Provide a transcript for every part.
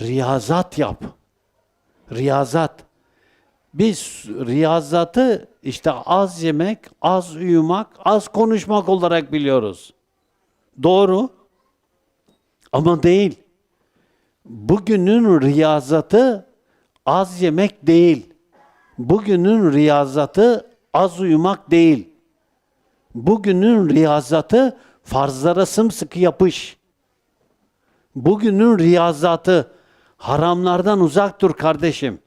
Riyazat yap. Riyazat. Biz riyazatı işte az yemek, az uyumak, az konuşmak olarak biliyoruz. Doğru. Ama değil. Bugünün riyazatı az yemek değil. Bugünün riyazatı az uyumak değil. Bugünün riyazatı farzlara sımsıkı yapış. Bugünün riyazatı haramlardan uzak dur kardeşim.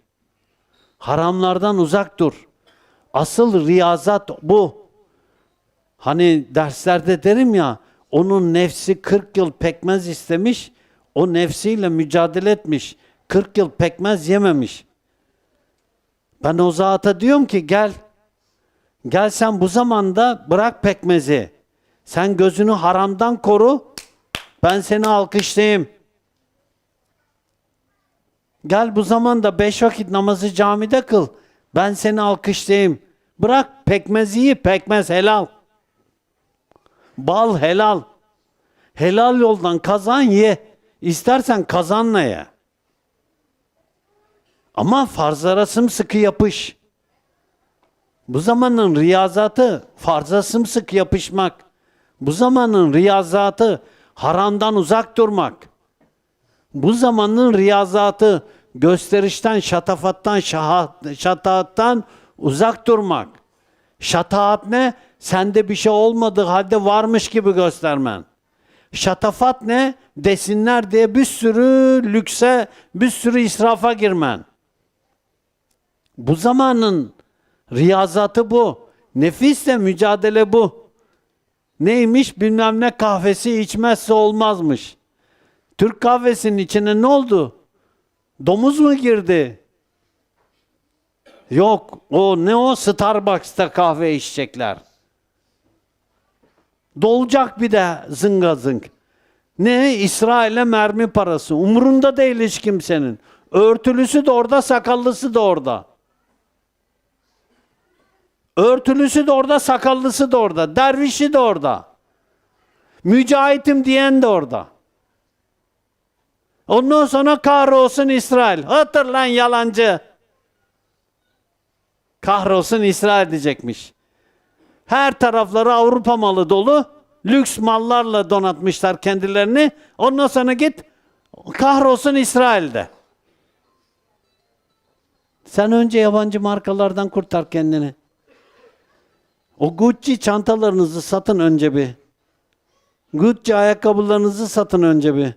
Haramlardan uzak dur. Asıl riyazat bu. Hani derslerde derim ya, onun nefsi 40 yıl pekmez istemiş, o nefsiyle mücadele etmiş. 40 yıl pekmez yememiş. Ben o zata diyorum ki gel, gel sen bu zamanda bırak pekmezi. Sen gözünü haramdan koru, ben seni alkışlayayım. Gel bu zamanda beş vakit namazı camide kıl. Ben seni alkışlayayım. Bırak pekmezi iyi, pekmez helal. Bal helal. Helal yoldan kazan ye. İstersen kazanla ye. Ama farzlara sımsıkı yapış. Bu zamanın riyazatı farza sımsıkı yapışmak. Bu zamanın riyazatı haramdan uzak durmak. Bu zamanın riyazatı gösterişten, şatafattan, şaha- şataattan uzak durmak. Şataat ne? Sende bir şey olmadığı halde varmış gibi göstermen. Şatafat ne? Desinler diye bir sürü lükse, bir sürü israfa girmen. Bu zamanın riyazatı bu. Nefisle mücadele bu. Neymiş bilmem ne kahvesi içmezse olmazmış. Türk kahvesinin içine ne oldu? Domuz mu girdi? Yok, o ne o Starbucks'ta kahve içecekler. Dolacak bir de zınga zınk. Ne? İsrail'e mermi parası. Umurunda değil hiç kimsenin. Örtülüsü de orada, sakallısı da orada. Örtülüsü de orada, sakallısı da orada. Dervişi de orada. Mücahitim diyen de orada. Ondan sonra kahrolsun İsrail. Hatırlan yalancı. Kahrolsun İsrail diyecekmiş. Her tarafları Avrupa malı dolu. Lüks mallarla donatmışlar kendilerini. Ondan sonra git kahrolsun İsrail'de. Sen önce yabancı markalardan kurtar kendini. O Gucci çantalarınızı satın önce bir. Gucci ayakkabılarınızı satın önce bir.